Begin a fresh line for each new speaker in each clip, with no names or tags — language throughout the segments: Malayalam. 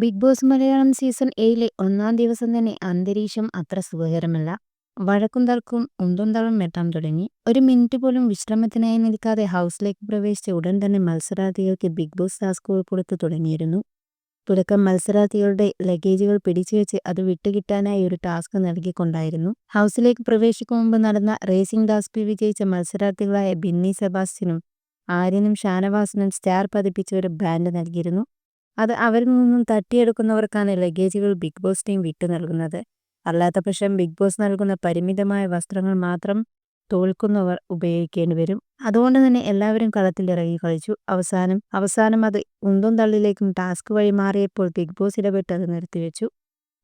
ബിഗ് ബോസ് മലയാളം സീസൺ ഏഴിലെ ഒന്നാം ദിവസം തന്നെ അന്തരീക്ഷം അത്ര സുഖകരമല്ല. വഴക്കും തർക്കും ഉന്തും തളം വെട്ടാൻ തുടങ്ങി. ഒരു മിനിറ്റ് പോലും വിശ്രമത്തിനായി നിൽക്കാതെ ഹൗസിലേക്ക് പ്രവേശിച്ച ഉടൻ തന്നെ മത്സരാർത്ഥികൾക്ക് ബിഗ് ബോസ് ടാസ്കുകൾ കൊടുത്തു തുടങ്ങിയിരുന്നു. തുടക്കം മത്സരാർത്ഥികളുടെ ലഗേജുകൾ പിടിച്ചു വെച്ച് അത് വിട്ടുകിട്ടാനായി ഒരു ടാസ്ക് നൽകിക്കൊണ്ടായിരുന്നു. ഹൗസിലേക്ക് പ്രവേശിക്കും മുമ്പ് നടന്ന റേസിംഗ് ടാസ്ക് വിജയിച്ച മത്സരാർത്ഥികളായ ബിന്നി സെബാസ്റ്റ്യനും ആര്യനും ഷാനവാസിനും സ്റ്റാർ പതിപ്പിച്ച ഒരു ബാൻഡ് നൽകിയിരുന്നു. അത് അവരിൽ നിന്നും തട്ടിയെടുക്കുന്നവർക്കാണ് ലഗേജുകൾ ബിഗ് ബോസ് ടീം വിട്ടു നൽകുന്നത്. അല്ലാത്ത പക്ഷം ബിഗ് ബോസ് നൽകുന്ന പരിമിതമായ വസ്ത്രങ്ങൾ മാത്രം തോൽക്കുന്നവർ ഉപയോഗിക്കേണ്ടി വരും. അതുകൊണ്ട് തന്നെ എല്ലാവരും കളത്തിലിറങ്ങി കളിച്ചു. അവസാനം അവസാനം അത് ഉന്തും തള്ളിലേക്കും ടാസ്ക് വഴി മാറിയപ്പോൾ ബിഗ് ബോസ് ഇടപെട്ട് അത് നിർത്തിവെച്ചു.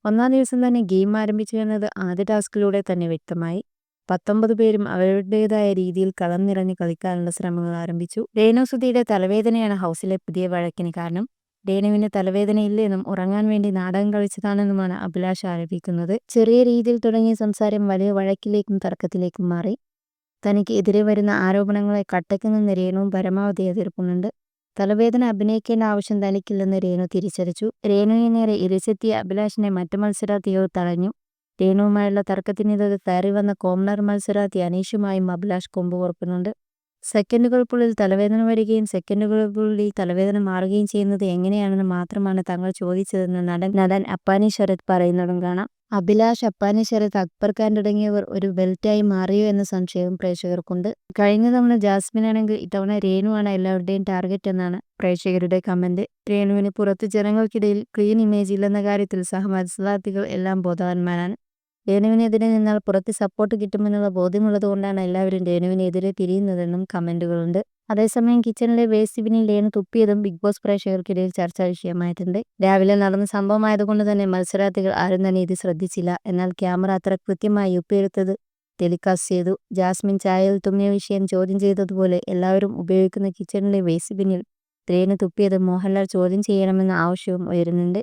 ഒന്നാം ദിവസം തന്നെ ഗെയിം ആരംഭിച്ചു എന്നത് ആദ്യ ടാസ്കിലൂടെ തന്നെ വ്യക്തമായി. പത്തൊമ്പത് പേരും അവരുടേതായ രീതിയിൽ കളം നിറഞ്ഞ് കളിക്കാനുള്ള ശ്രമങ്ങൾ ആരംഭിച്ചു. രേണുസുതിയുടെ തലവേദനയാണ് ഹൗസിലെ പുതിയ വഴക്കിന് കാരണം. രേണുവിന് തലവേദനയില്ലെന്നും ഉറങ്ങാൻ വേണ്ടി നാടകം കളിച്ചതാണെന്നുമാണ് അഭിലാഷ് ആരോപിക്കുന്നത്. ചെറിയ രീതിയിൽ തുടങ്ങിയ സംസാരം വലിയ വഴക്കിലേക്കും തർക്കത്തിലേക്കും മാറി. തനിക്ക് എതിരെ വരുന്ന ആരോപണങ്ങളെ കട്ടയ്ക്ക് നിന്ന് രേണുവും പരമാവധി എതിർക്കുന്നുണ്ട്. തലവേദന അഭിനയിക്കേണ്ട ആവശ്യം തനിക്കില്ലെന്ന് രേണു തിരിച്ചടിച്ചു രേണുവിനെ നേരെ ഇരിച്ചെത്തിയ അഭിലാഷിനെ മറ്റു മത്സരാർത്ഥികൾ തടഞ്ഞു. രേണുവുമായുള്ള തർക്കത്തിനിടയിൽ കയറി വന്ന കോമണർ മത്സരാർത്ഥി അനീഷുമായും അഭിലാഷ് കൊമ്പ് പുറപ്പെടുന്നുണ്ട് സെക്കൻഡുകൾക്കുള്ളിൽ തലവേദന വരികയും സെക്കൻഡുകൾക്കുള്ളിൽ തലവേദന മാറുകയും ചെയ്യുന്നത് എങ്ങനെയാണെന്ന് മാത്രമാണ് തങ്ങൾ ചോദിച്ചതെന്ന് നടൻ നടൻ അപ്പാനി ശരത് പറയുന്നതും കാണാം. അഭിലാഷ് അപ്പാനി ശരത് അക്ബർ ഖാൻ തുടങ്ങിയവർ ഒരു ബെൽറ്റായി മാറിയോ എന്ന സംശയവും പ്രേക്ഷകർക്കുണ്ട്. കഴിഞ്ഞ തവണ ജാസ്മിൻ ആണെങ്കിൽ ഇത്തവണ രേണുവാണ് എല്ലാവരുടെയും ടാർഗറ്റ് എന്നാണ് പ്രേക്ഷകരുടെ കമന്റ് രേണുവിന് പുറത്ത് ജനങ്ങൾക്കിടയിൽ ക്ലീൻ ഇമേജ് ഇല്ലെന്ന കാര്യത്തിൽ സഹമത്സരാർത്ഥികൾ എല്ലാം ബോധവാന്മാരാണ്. രേണുവിനെതിരെ നിന്നാൽ പുറത്ത് സപ്പോർട്ട് കിട്ടുമെന്നുള്ള ബോധ്യമുള്ളതുകൊണ്ടാണ് എല്ലാവരും രേണുവിനെതിരെ തിരിയുന്നതെന്നും കമന്റുകളുണ്ട്. അതേസമയം കിച്ചണിലെ വേസ്റ്റ് ബിന്നിൽ രേണു തുപ്പിയതും ബിഗ് ബോസ് പ്രേക്ഷകർക്കിടയിൽ ചർച്ചാ വിഷയമായിട്ടുണ്ട്. രാവിലെ നടന്ന സംഭവമായതുകൊണ്ട് തന്നെ മത്സരാർത്ഥികൾ ആരും തന്നെ ഇത് ശ്രദ്ധിച്ചില്ല. എന്നാൽ ക്യാമറ അത്ര കൃത്യമായി ഉപ്പിയെടുത്തത് ടെലികാസ്റ്റ് ചെയ്തു. ജാസ്മിൻ ചായയിൽ തുമ്മിയ വിഷയം ചോദ്യം ചെയ്തതുപോലെ എല്ലാവരും ഉപയോഗിക്കുന്ന കിച്ചണിലെ വേസ്റ്റ് ബിന്നിൽ രേണു തുപ്പിയത് മോഹൻലാൽ ചോദ്യം ചെയ്യണമെന്ന ആവശ്യവും ഉയരുന്നുണ്ട്.